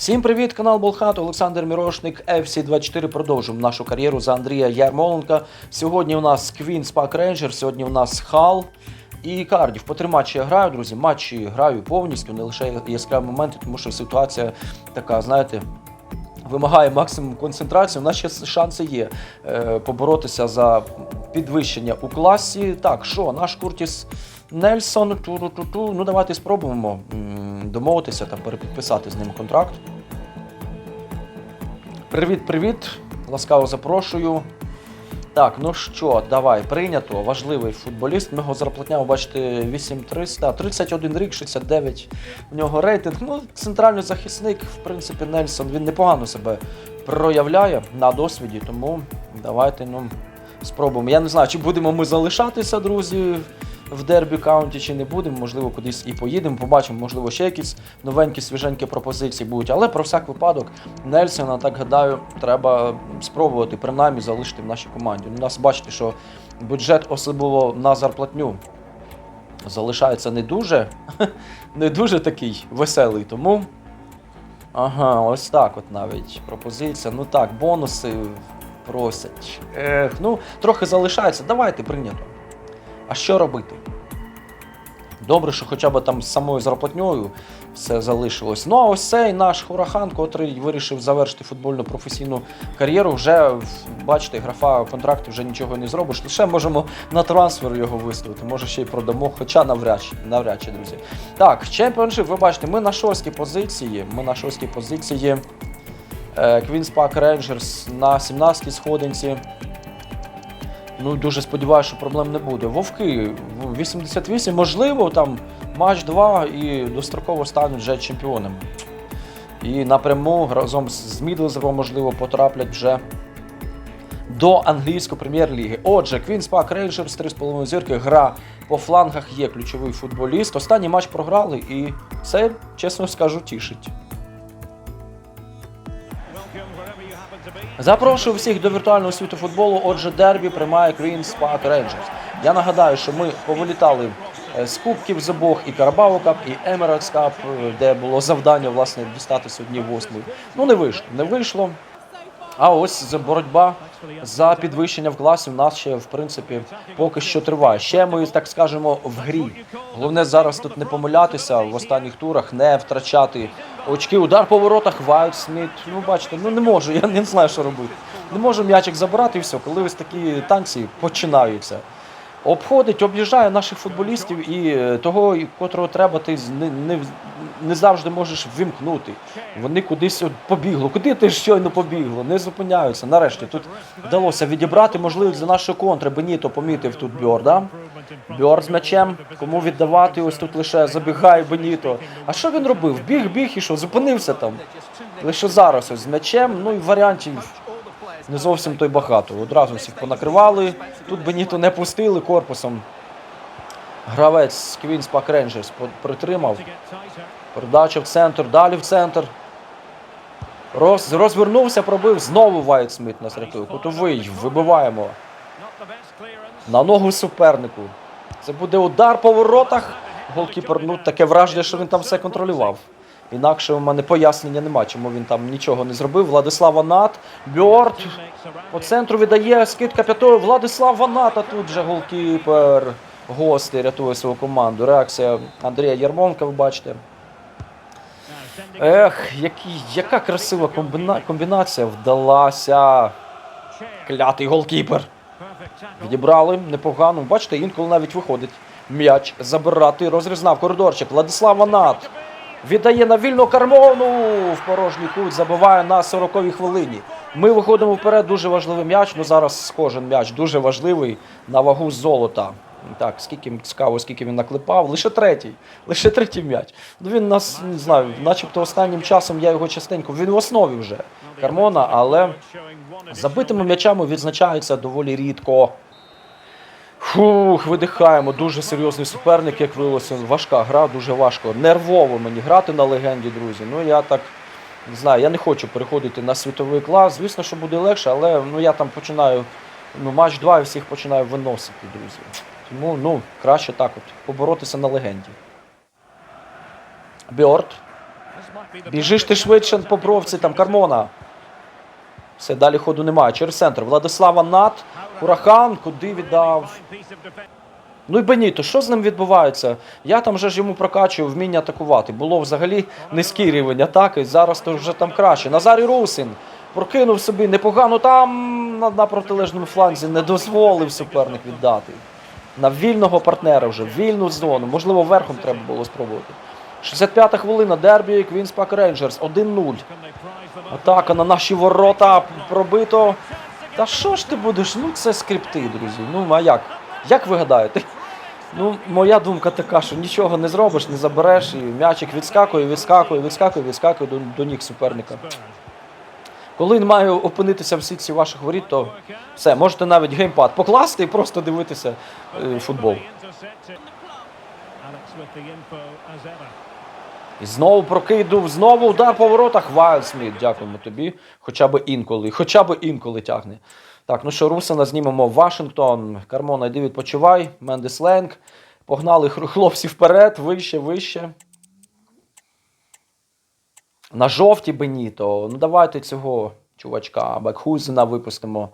Всім привіт, канал Болхат, Олександр Мірошник, FC24. Продовжуємо нашу кар'єру за Андрія Ярмоленка. Сьогодні у нас Queen's Park Rangers, сьогодні у нас Хал і Кардів. По три матчі я граю, друзі. Матчі граю повністю, не лише яскраві моменти, тому що ситуація така, знаєте. Вимагає максимум концентрації. У нас ще шанси є е, поборотися за підвищення у класі. Так, що, наш Куртіс Нельсон, ту-ру-ту-ту. Ну, давайте спробуємо домовитися та перепідписати з ним контракт. Привіт, привіт! Ласкаво запрошую. Так, ну що, давай, прийнято. Важливий футболіст. Ми його зарплатня, ви бачите, 8300, 31 рік, 69 в нього рейтинг. Ну, центральний захисник, в принципі, Нельсон, він непогано себе проявляє на досвіді, тому давайте ну, спробуємо. Я не знаю, чи будемо ми залишатися, друзі, в Дербі Каунті, чи не будемо. Можливо, кудись і поїдемо, побачимо, можливо, ще якісь новенькі, свіженькі пропозиції будуть. Але про всяк випадок Нельсона, так гадаю, треба спробувати принаймні залишити в нашій команді. У нас бачите, що бюджет особливо на зарплатню залишається не дуже, не дуже такий веселий. Тому. Ага, ось так от навіть пропозиція. Ну так, бонуси просять. Ех, ну, трохи залишається. Давайте прийнято. А що робити? Добре, що хоча б там з самою зарплатньою все залишилось. Ну а ось цей наш Хурахан, котрий вирішив завершити футбольну професійну кар'єру, вже бачите, графа контракту вже нічого не зробиш. Лише можемо на трансфер його виставити. Може ще й продамо, хоча навряд чи, навряд чи, друзі. Так, чемпіоншип, ви бачите, ми на шостій позиції. Ми на шостій позиції. Queen's Park Rangers на 17-й сходинці. Ну, дуже сподіваюся, що проблем не буде. Вовки в 88, можливо, там матч 2 і достроково стануть вже чемпіонами. І напряму разом з Мідлзером, можливо, потраплять вже до англійської прем'єр-ліги. Отже, Queen's Park Rangers 3,5 зірки. Гра по флангах є ключовий футболіст. Останній матч програли, і це, чесно скажу, тішить. Запрошую всіх до віртуального світу футболу. Отже, дербі приймає Queen's Park Rangers. Я нагадаю, що ми повилітали е, з кубків з обох і Карабао Кап, і Emirates Cup, е, де було завдання власне дістатися одні восьми. Ну не вийшло, не вийшло. А ось боротьба за підвищення в класі в нас ще в принципі поки що триває. Ще ми так скажемо в грі. Головне зараз тут не помилятися в останніх турах, не втрачати очки. Удар по воротах Вайт Сміт. Ну бачите, ну не можу. Я не знаю, що робити. Не можу м'ячик забирати і все, коли ось такі танці починаються. Обходить, об'їжджає наших футболістів і е, того, котрого треба, ти не, не, не завжди можеш вимкнути. Вони кудись от побігло. Куди ти щойно побігло? Не зупиняються. Нарешті тут вдалося відібрати можливість для нашої контри. Беніто помітив тут Бьорда. Бьорд з м'ячем. Кому віддавати? Ось тут лише забігає Беніто. А що він робив? Біг, біг і що? Зупинився там. Лише зараз ось з м'ячем. Ну і варіантів не зовсім той багато. Одразу всіх понакривали. Тут Беніто не пустили корпусом. Гравець Park Rangers по- притримав. Передача в центр, далі в центр. Роз, розвернувся, пробив. Знову Вайт Сміт нас рятує. Кутовий. Вибиваємо. На ногу супернику. Це буде удар по воротах. Голкіпер, ну таке враження, що він там все контролював. Інакше у мене пояснення нема, чому він там нічого не зробив. Владислав Анат, Бьорд по центру віддає скидка п'ятою. Владислав Ванат, а тут же голкіпер. Гостей рятує свою команду. Реакція Андрія Ярмонка, ви бачите. Ех, який, яка красива комбіна, комбінація вдалася. Клятий голкіпер. Відібрали непогано. Бачите, інколи навіть виходить м'яч забирати. Розрізнав коридорчик. Владислав Ванат віддає на вільну кармону в порожній кут, забиває на 40-й хвилині. Ми виходимо вперед. Дуже важливий м'яч. Ну зараз кожен м'яч дуже важливий на вагу золота. Так, скільки цікаво, скільки він наклепав. Лише третій. Лише третій м'яч. Ну він нас не знаю, начебто останнім часом я його частенько. Він в основі вже Кармона, але забитими м'ячами відзначається доволі рідко. Фух, видихаємо. Дуже серйозний суперник, як виявилося. Важка гра, дуже важко. Нервово мені грати на легенді, друзі. Ну я так не знаю, я не хочу переходити на світовий клас. Звісно, що буде легше, але ну я там починаю ну, матч 2 і всіх починаю виносити, друзі. Тому ну, краще так от поборотися на легенді. Бьорд. Біжиш ти швидше по бровці, там Кармона. Все, далі ходу немає. Через центр. Владислава Нат. Хурахан, куди віддав? Ну і Беніто, що з ним відбувається? Я там вже ж йому прокачую вміння атакувати. Було взагалі низький рівень атаки, зараз то вже там краще. Назарій Русин прокинув собі непогано там на протилежному фланзі, не дозволив суперник віддати. На вільного партнера вже, вільну зону. Можливо, верхом треба було спробувати. 65-та хвилина, дербі, Квінс Пак Рейнджерс, 1-0. Атака на наші ворота пробито. Та що ж ти будеш? Ну це скрипти, друзі. Ну а як? Як ви гадаєте? Ну, моя думка така, що нічого не зробиш, не забереш, і м'ячик відскакує, відскакує, відскакує, відскакує до, до ніг суперника. Коли він має опинитися в сітці ваших воріт, то все, можете навіть геймпад покласти і просто дивитися е, футбол. І знову прокидув, знову удар по воротах. Вайлсміт, дякуємо тобі. Хоча б інколи, хоча б інколи тягне. Так, ну що, Русина знімемо в Вашингтон. Кармона, йди відпочивай. Мендес Ленг. Погнали хлопці вперед, вище, вище. На жовті Беніто. Ну давайте цього чувачка Бекхузена випустимо.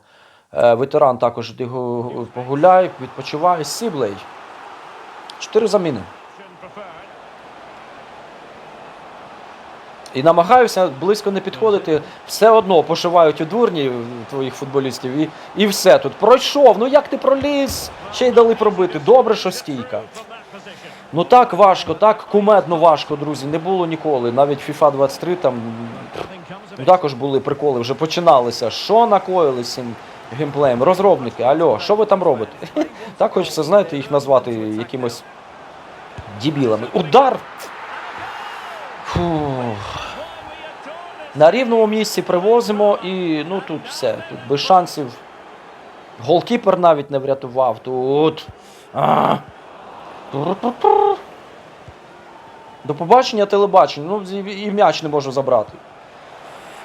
Е, ветеран також гу- погуляй, відпочивай. Сіблей. Чотири заміни. І намагаюся близько не підходити. Все одно пошивають у дурні твоїх футболістів. І, і все тут. Пройшов. Ну як ти проліз? Ще й дали пробити. Добре, що стійка. Ну так важко, так кумедно важко, друзі. Не було ніколи. Навіть FIFA 23 там ну, також були приколи, вже починалися. Що накоїли цим геймплеєм? Розробники, альо, що ви там робите? Так хочеться, знаєте, їх назвати якимось дібілами. Удар! Фух. На рівному місці привозимо і ну тут все. Тут без шансів. Голкіпер навіть не врятував. Тут. А. Тур-тур-тур. До побачення телебачення. Ну, і м'яч не можу забрати.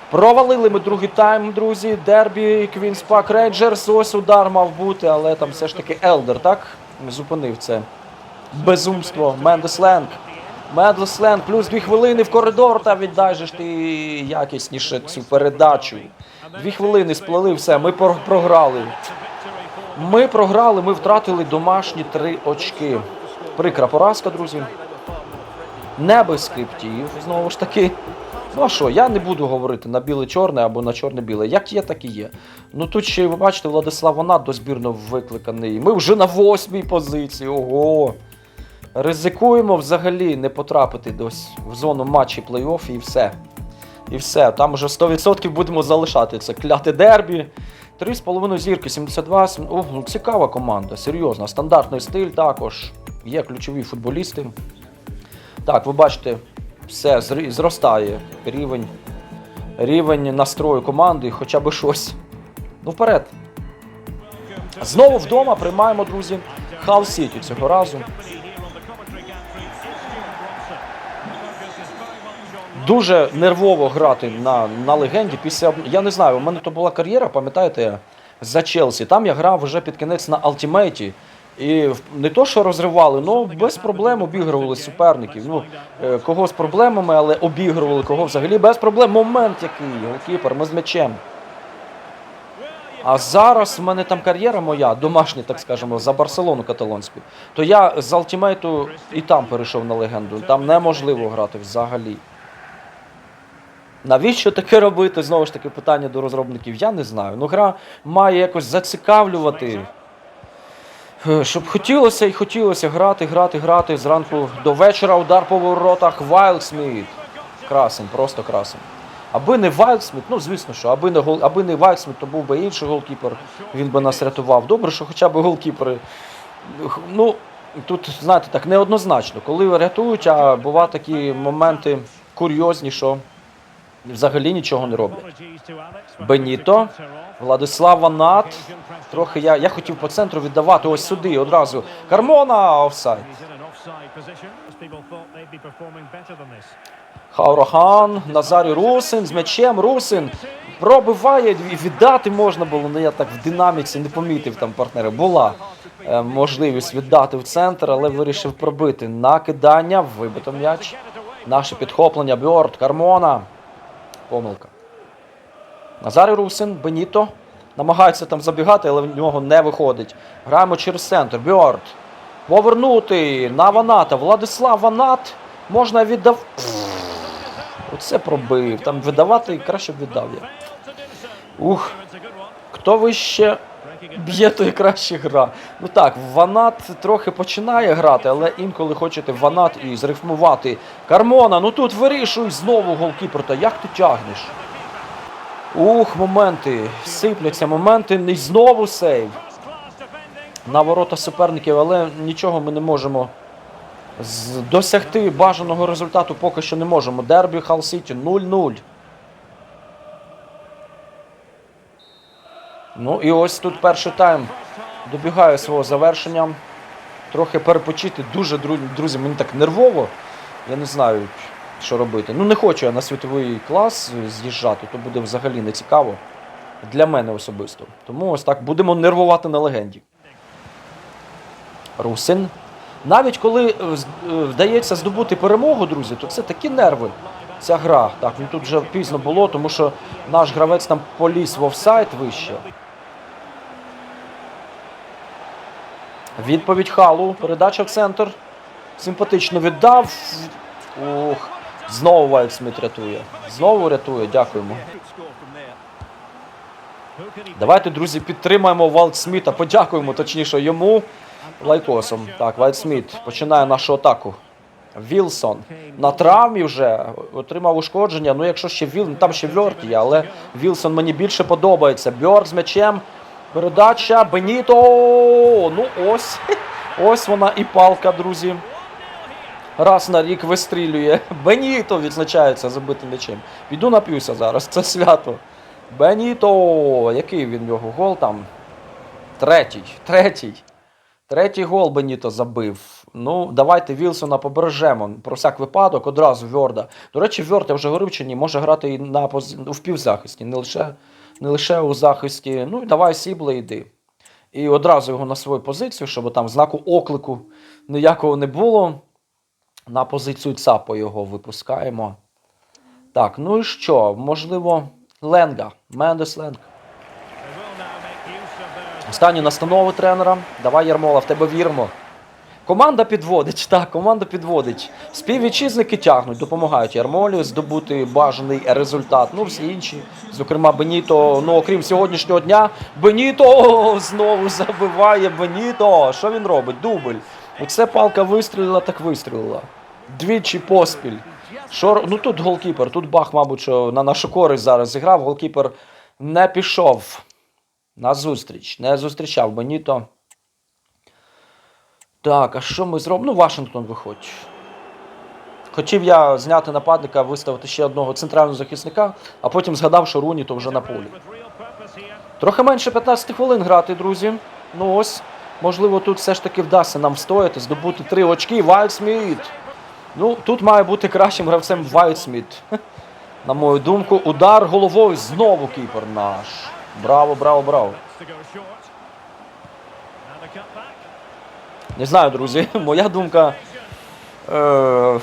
Провалили ми другий тайм, друзі. Дербі, Квінс Пак Рейнджерс. Ось удар мав бути, але там все ж таки Елдер, так? Зупинив це. Безумство. Мендес Ленг. Медлес Ленг, плюс дві хвилини в коридор, та віддай же ж ти якісніше цю передачу. Дві хвилини сплели, все, ми програли. Ми програли, ми втратили домашні три очки. Прикра поразка, друзі. Не без скриптів, знову ж таки. Ну а що, я не буду говорити на біле-чорне або на чорне-біле. Як є, так і є. Ну тут ще, ви бачите, Владислав Ванат до збірно викликаний. Ми вже на восьмій позиції. Ого. Ризикуємо взагалі не потрапити дось в зону матчі плей-офф і все. І все. Там вже 100% будемо залишати це кляте дербі. 3,5 зірки, 72. сім- О, ну, цікава команда, серйозна. Стандартний стиль також. Є ключові футболісти. Так, ви бачите, все зростає рівень, рівень настрою команди, хоча б щось. Ну, вперед. Знову вдома приймаємо, друзі, Хал Сіті цього разу. Дуже нервово грати на, на легенді після. Я не знаю, у мене то була кар'єра, пам'ятаєте, за Челсі. Там я грав вже під кінець на Алтімейті. І не то, що розривали, ну без проблем обігрували суперників. Ну, е, кого з проблемами, але обігрували, кого взагалі без проблем. Момент який, голкіпер, ми з м'ячем. А зараз в мене там кар'єра моя, домашня, так скажемо, за Барселону каталонську. То я з Алтімейту і там перейшов на легенду. Там неможливо грати взагалі. Навіщо таке робити? Знову ж таки, питання до розробників. Я не знаю. Ну, гра має якось зацікавлювати. Е, Щоб хотілося і хотілося грати, грати, грати зранку до вечора удар по воротах Вайлдсміт. Красень, просто красень. Аби не Вайлдсміт, ну звісно, що аби не гол, аби не Вайлдсміт, то був би інший голкіпер, він би нас рятував. Добре, що хоча б голкіпери. Ну, тут, знаєте, так неоднозначно. Коли рятують, а бувають такі моменти курйозні, що взагалі нічого не роблять. Беніто, Владислав Ванат. Трохи я, я хотів по центру віддавати ось сюди одразу. Кармона офсайд. Хаурахан, Назарій Русин з м'ячем. Русин пробиває і віддати можна було. Ну я так в динаміці не помітив там партнера. Була е, можливість віддати в центр, але вирішив пробити. Накидання, вибито м'яч. Наше підхоплення. Бьорд, Кармона. Помилка. Назарій Русин, Беніто. Намагається там забігати, але в нього не виходить. Граємо через центр. Бьорд. Повернути на Ваната. Владислав Ванат. Можна віддав. Оце пробив. Там видавати краще б віддав я. Ух. Хто вище б'є, той краще гра. Ну так, Ванат трохи починає грати, але інколи хочете Ванат і зрифмувати. Кармона, ну тут вирішуй знову голкіпер. Та як ти тягнеш? Ух, моменти. Сипляться моменти. І знову сейв. На ворота суперників, але нічого ми не можемо досягти бажаного результату поки що не можемо. Дербі Хал Сіті 0-0. Ну і ось тут перший тайм добігає свого завершення. Трохи перепочити. Дуже, друзі, мені так нервово. Я не знаю, що робити. Ну, не хочу я на світовий клас з'їжджати, то буде взагалі не цікаво. Для мене особисто. Тому ось так будемо нервувати на легенді. Русин. Навіть коли е, е, вдається здобути перемогу, друзі, то це такі нерви. Ця гра. Так, ну тут вже пізно було, тому що наш гравець там поліз в офсайд вище. Відповідь Халу. Передача в центр. Симпатично віддав. Ух. Знову Вайтсміт рятує. Знову рятує, дякуємо. Давайте, друзі, підтримаємо Валдсміта, подякуємо точніше йому лайкосом. Так, Валдсміт починає нашу атаку. Вілсон на травмі вже отримав ушкодження. Ну, якщо ще Віл, там ще Вьорт є, але Вілсон мені більше подобається. Бьорк з м'ячем. Передача. Беніто. Ну ось. Ось вона і палка, друзі. Раз на рік вистрілює. Беніто відзначається забитим м'ячем. Піду нап'юся зараз, це свято. Беніто! Який він в нього гол там? Третій. Третій. Третій гол Беніто забив. Ну, давайте Вілсона побережемо. Про всяк випадок, одразу Вьорда. До речі, Вьорд, я вже говорив чи ні, може грати і на пози... в півзахисті, не лише, не лише у захисті. Ну і давай Сібле йди. І одразу його на свою позицію, щоб там знаку оклику ніякого не було. На позицію ЦАПа його випускаємо. Так, ну і що? Можливо, Ленга. Мендес Ленг. Останні настанови тренера. Давай, Ярмола, в тебе віримо. Команда підводить, так, команда підводить. Співвітчизники тягнуть, допомагають Ярмолі здобути бажаний результат. Ну, всі інші, зокрема, Беніто, ну окрім сьогоднішнього дня, Беніто знову забиває Беніто. Що він робить? Дубль. Оце палка вистрілила, так вистрілила. Двічі поспіль. Що, ну тут голкіпер, тут Бах, мабуть, що на нашу користь зараз зіграв. Голкіпер не пішов на зустріч, не зустрічав Беніто. Так, а що ми зробимо? Ну, Вашингтон виходь. Хотів я зняти нападника, виставити ще одного центрального захисника, а потім згадав, що Руні то вже на полі. Трохи менше 15 хвилин грати, друзі. Ну ось, можливо, тут все ж таки вдасться нам встояти, здобути три очки. Вайтсміт. Ну, тут має бути кращим гравцем Вайтсміт. На мою думку, удар головою знову кіпер наш. Браво, браво, браво. Не знаю, друзі. Моя думка. Е,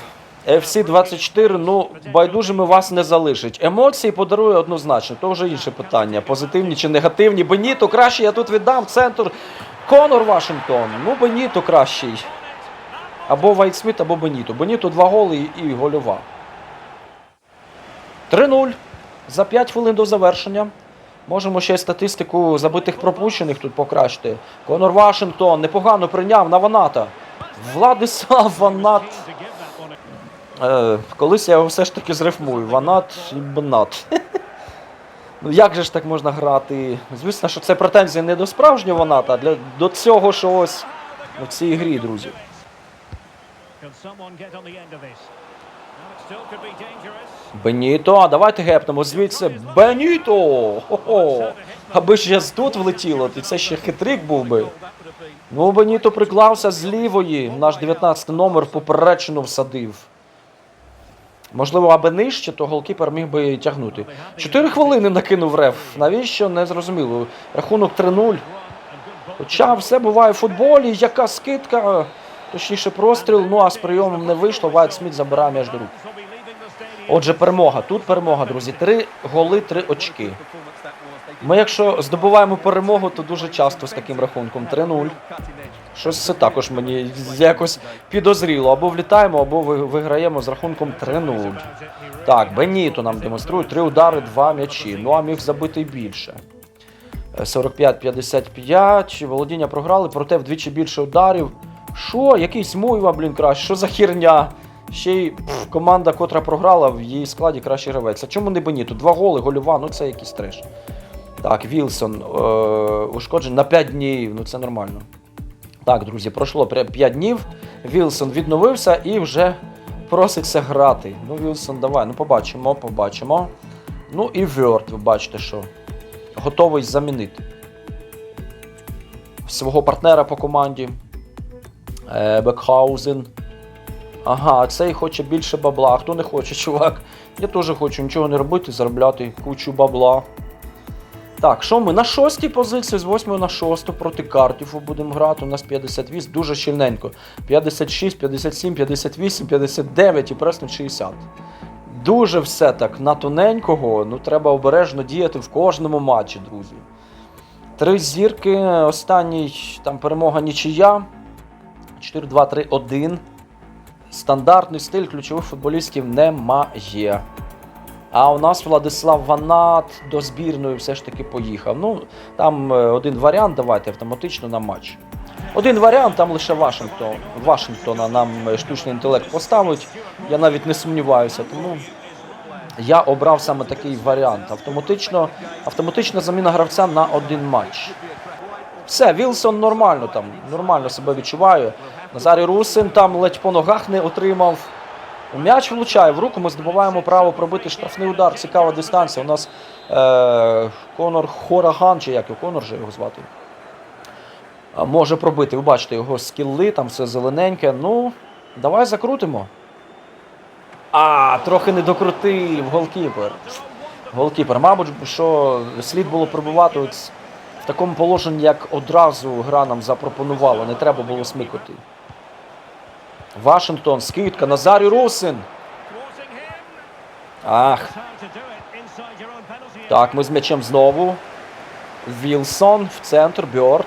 FC 24, ну, байдужими вас не залишить. Емоції подарує однозначно, то вже інше питання. Позитивні чи негативні. Беніто краще я тут віддам. Центр. Конор Вашингтон. Ну, Беніто кращий. Або Вайтсміт, або Беніто. Беніто два голи і, гольова. 3-0. За 5 хвилин до завершення. Можемо ще й статистику забитих пропущених тут покращити. Конор Вашингтон непогано прийняв на Ваната. Владислав Ванат. Е, колись я його все ж таки зрифмую. Ванат і Бнат. Ну як же ж так можна грати? Звісно, що це претензії не до справжнього Ваната, а для, до цього, що ось в цій грі, друзі. Беніто, а давайте гепнемо звідси. Беніто! Хо-хо! Аби я тут влетіло, то це ще хитрик був би. Ну, Беніто приклався з лівої. Наш 19 номер поперечину всадив. Можливо, аби нижче, то голкіпер міг би тягнути. Чотири хвилини накинув реф. Навіщо? Не зрозуміло. Рахунок 3-0. Хоча все буває в футболі, яка скидка, точніше простріл, ну а з прийомом не вийшло, Вайт Сміт забирає до рук. Отже, перемога. Тут перемога, друзі. Три голи, три очки. Ми, якщо здобуваємо перемогу, то дуже часто з таким рахунком 3-0. Щось це також мені якось підозріло. Або влітаємо, або виграємо з рахунком 3-0. Так, Беніто нам демонструє. Три удари, два м'ячі. Ну а міг забити більше. Е, 45-55. Володіння програли, проте вдвічі більше ударів. Що? Якийсь Муйва, блін, краще. Що за херня? Ще й команда, котра програла, в її складі кращий гравець. А чому не Беніто? Два голи, гольова, ну це якийсь треш. Так, Вілсон е, ушкоджений на 5 днів, ну це нормально. Так, друзі, пройшло 5 днів. Вілсон відновився і вже проситься грати. Ну, Вілсон, давай, ну побачимо, побачимо. Ну і Вьорд, ви бачите, що готовий замінити свого партнера по команді. Е, Бекхаузен. Ага, цей хоче більше бабла. А хто не хоче, чувак? Я теж хочу нічого не робити, заробляти кучу бабла. Так, що ми? На шостій позиції, з 8 на 6 проти Картіфу будемо грати. У нас 58, дуже щільненько. 56, 57, 58, 59 і Преснон 60. Дуже все так на тоненького. Ну, треба обережно діяти в кожному матчі, друзі. Три зірки. Останній там перемога нічия. 4-2-3-1. Стандартний стиль ключових футболістів немає. А у нас Владислав Ванат до збірної все ж таки поїхав. Ну, там е, один варіант, давайте автоматично на матч. Один варіант, там лише Вашингтон. Вашингтона нам е, штучний інтелект поставить. Я навіть не сумніваюся. Тому я обрав саме такий варіант. Автоматично, автоматична заміна гравця на один матч. Все, Вілсон нормально там, нормально себе відчуває. Назарій Русин там ледь по ногах не отримав. М'яч влучає в руку, ми здобуваємо право пробити штрафний удар. Цікава дистанція. У нас е, Конор Хораган, чи як його Конор же його звати. Може пробити. Ви бачите його скілли, там все зелененьке. Ну, давай закрутимо. А, трохи не докрутив голкіпер. Голкіпер. Мабуть, що слід було пробувати в такому положенні, як одразу гра нам запропонувала. Не треба було смикати. Вашингтон, скидка, Назарій Русин. Ах, так, ми з м'ячем знову. Вілсон в центр, Бьорд.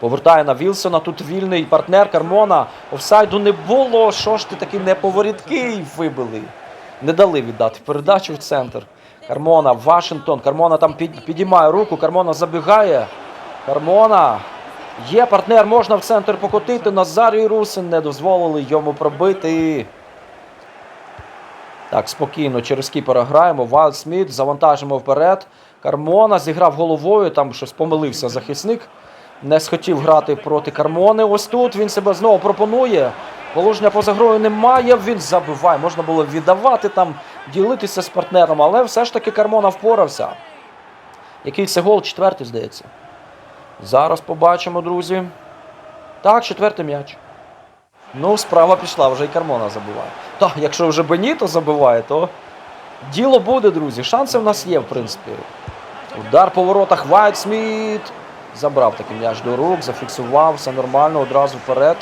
Повертає на Вілсона. Тут вільний партнер Кармона. Офсайду не було. Що ж ти такий неповорідкий вибили? Не дали віддати передачу в центр. Кармона, Вашингтон. Кармона там підіймає руку. Кармона забігає. Кармона. Є партнер, можна в центр покотити. Назарій Русин не дозволили йому пробити. Так, спокійно, через кіпера граємо. Вайлд Сміт, завантажимо вперед. Кармона зіграв головою, там щось помилився захисник. Не схотів грати проти Кармони. Ось тут він себе знову пропонує. Положення поза грою немає. Він забиває. Можна було віддавати там, ділитися з партнером, але все ж таки Кармона впорався. Який це гол? Четвертий, здається. Зараз побачимо, друзі. Так, четвертий м'яч. Ну, справа пішла, вже і Кармона забиває. Так, якщо вже Беніто забиває, то діло буде, друзі. Шанси в нас є, в принципі. Удар по воротах Вайт Сміт. Забрав такий м'яч до рук, зафіксував, все нормально, одразу вперед.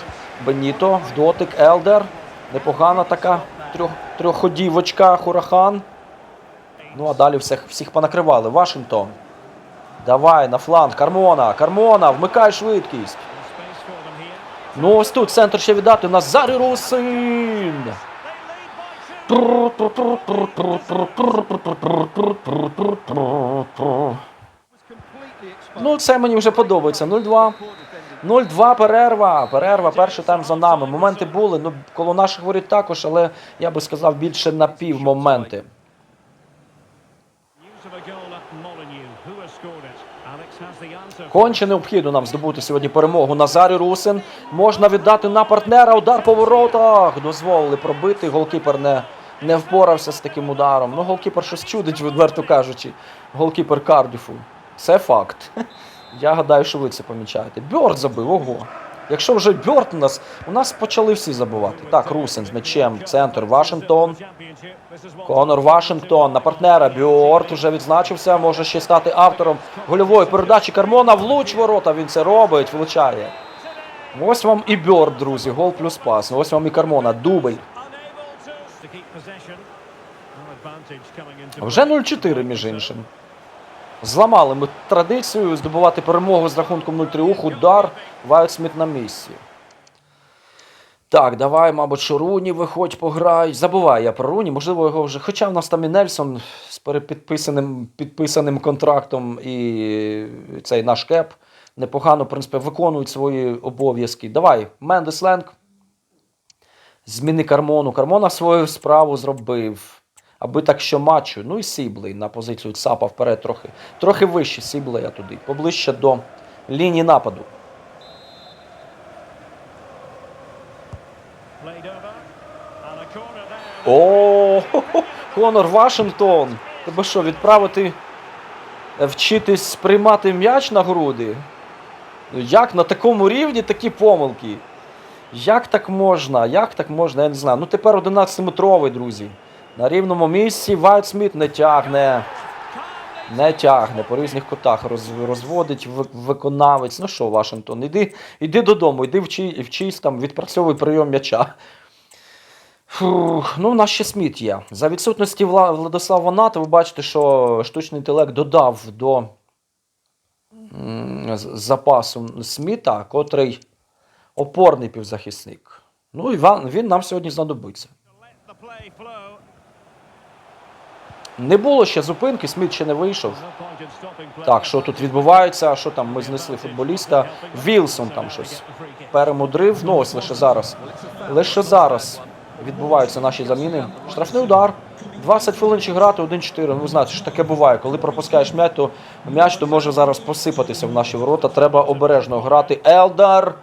Беніто, в дотик, Елдер. Непогана така трьох, трьохходівочка, Хурахан. Ну, а далі всіх, всіх понакривали. Вашингтон. Давай на фланг. Кармона. Кармона, вмикай швидкість. Ну ось тут центр ще віддати. Назарій Русин. Ну, це мені вже подобається. 0-2. 0-2 перерва. Перерва, перший тайм за нами. Моменти були. Ну, коло наших воріт також, але я би сказав більше на пів моменти. Конче необхідно нам здобути сьогодні перемогу. Назарі Русин. Можна віддати на партнера. Удар по воротах. Дозволили пробити. Голкіпер не, не впорався з таким ударом. Ну, голкіпер щось чудить, відверто кажучи. Голкіпер Кардіфу. Це факт. Я гадаю, що ви це помічаєте. Бьорд забив, ого. Якщо вже Бьорд у нас, у нас почали всі забивати. Так, Русин з м'ячем, центр, Вашингтон. Конор Вашингтон на партнера. Бьорд вже відзначився, може ще стати автором гольової передачі Кармона. Влуч ворота, він це робить, влучає. Ось вам і Бьорд, друзі, гол плюс пас. Ось вам і Кармона, дубль. Вже 0-4, між іншим. Зламали ми традицію здобувати перемогу з рахунком 0-3 ух, удар, Вайтсміт на місці. Так, давай, мабуть, що Руні виходь, пограй. Забуваю я про Руні, можливо, його вже. Хоча в нас там і Нельсон з перепідписаним підписаним контрактом і цей наш кеп непогано, в принципі, виконують свої обов'язки. Давай, Мендес Ленг. Зміни Кармону. Кармона свою справу зробив. Аби так що матчу. Ну і Сіблей на позицію ЦАПа вперед трохи. Трохи вище Сіблея туди, поближче до лінії нападу. О, Конор Вашингтон. Тебе що, відправити е, вчитись приймати м'яч на груди? Ну, Як на такому рівні такі помилки? Як так можна? Як так можна? Я не знаю. Ну тепер 11-метровий, друзі. На рівному місці Вайтсміт не тягне. Не тягне по різних котах роз, розводить виконавець. Ну що, Вашингтон, іди, іди додому, іди вчи, вчись там, відпрацьовуй прийом м'яча. Фух, ну, в нас ще Сміт є. За відсутності Вла... Владислава Ната, ви бачите, що штучний інтелект додав до запасу Сміта, котрий опорний півзахисник. Ну і він нам сьогодні знадобиться. Не було ще зупинки, Сміт ще не вийшов. Так, що тут відбувається? Що там? Ми знесли футболіста. Вілсон там щось перемудрив. Ну ось лише зараз. Лише зараз відбуваються наші заміни. Штрафний удар. 20 хвилин чи грати, 1-4. Ну, ви знаєте, що таке буває. Коли пропускаєш м'яч, то м'яч то може зараз посипатися в наші ворота. Треба обережно грати. Елдар.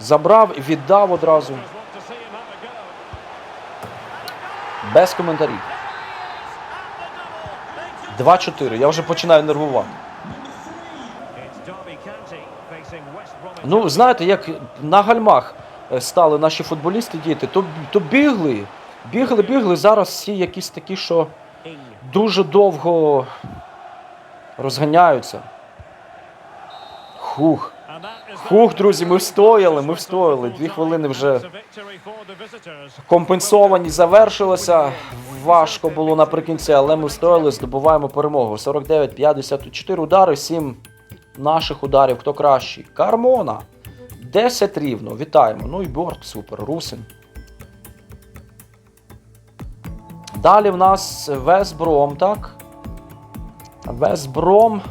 Забрав і віддав одразу. Без коментарів. 2-4. Я вже починаю нервувати. Ну, знаєте, як на гальмах е, стали наші футболісти діти, то, то бігли, бігли, бігли. Зараз всі якісь такі, що дуже довго розганяються. Хух. Хух, друзі, ми встояли, ми встояли. Дві хвилини вже компенсовані завершилося. Важко було наприкінці, але ми встояли, здобуваємо перемогу. 49-54 удари, 7 наших ударів. Хто кращий? Кармона. 10 рівно. Вітаємо. Ну і борт, супер. Русин. Далі в нас Весбром, так? Весбром,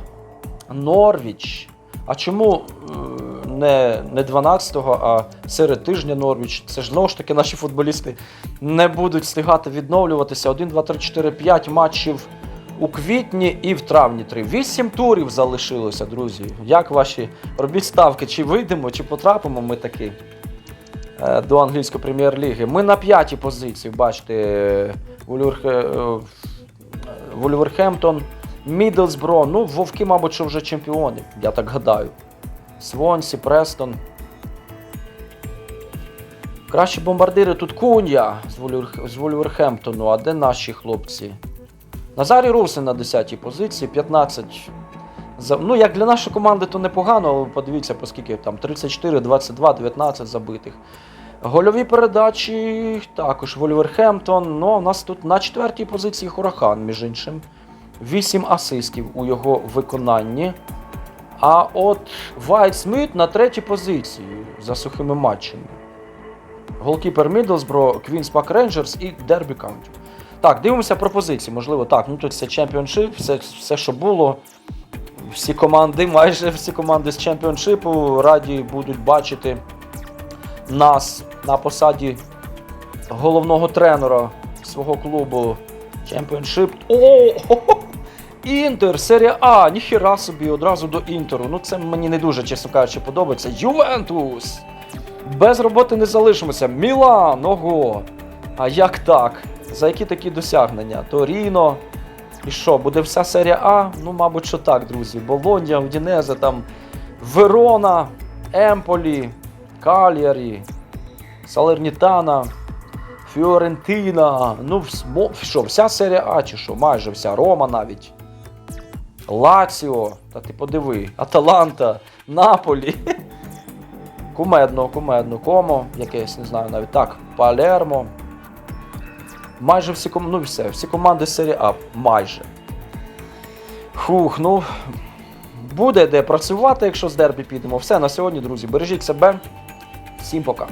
Норвіч. А чому е, не, не 12-го, а серед тижня Норвіч? Це ж знову ж таки наші футболісти не будуть встигати відновлюватися. 1, 2, 3, 4, 5 матчів у квітні і в травні 3. 8 турів залишилося, друзі. Як ваші робіть ставки? Чи вийдемо, чи потрапимо ми таки е, до англійської прем'єр-ліги? Ми на п'ятій позиції, бачите, е, Вулверхемптон, Мідлсбро. Ну, Вовки, мабуть, що вже чемпіони, я так гадаю. Свонсі, Престон. Кращі бомбардири тут Кунья з, Вулверхемптону, а де наші хлопці? Назарій Русин на 10-й позиції, 15. За... Ну, як для нашої команди, то непогано, але подивіться, по скільки там 34, 22, 19 забитих. Гольові передачі також Вольверхемптон. Ну, у нас тут на четвертій позиції Хурахан, між іншим. 8 асистів у його виконанні. А от Вайт Сміт на третій позиції за сухими матчами. Голкіпер Мідлсбро, Квінс Пак Рейнджерс і Дербі Каунті. Так, дивимося пропозиції. Можливо, так. Ну тут це чемпіоншип, все, все, що було. Всі команди, майже всі команди з чемпіоншипу раді будуть бачити нас на посаді головного тренера свого клубу Чемпіоншип. О! Інтер, серія А, ніхіра собі, одразу до Інтеру. Ну це мені не дуже, чесно кажучи, подобається. Ювентус! Без роботи не залишимося. Мілан, ого! А як так? За які такі досягнення? Торіно. І що, буде вся серія А? Ну, мабуть, що так, друзі. Болонья, Удінезе, там Верона, Емполі, Кальярі, Салернітана, Фіорентина. Ну, що, вся серія А чи що? Майже вся. Рома навіть. Лаціо, та ти подиви, Аталанта, Наполі. Кумедно, кумедно, комо, якесь, не знаю навіть так, Палермо. Майже всі ну все, всі команди серії А. Майже. Фух, ну. Буде де працювати, якщо з дербі підемо. Все на сьогодні, друзі. Бережіть себе. Всім пока.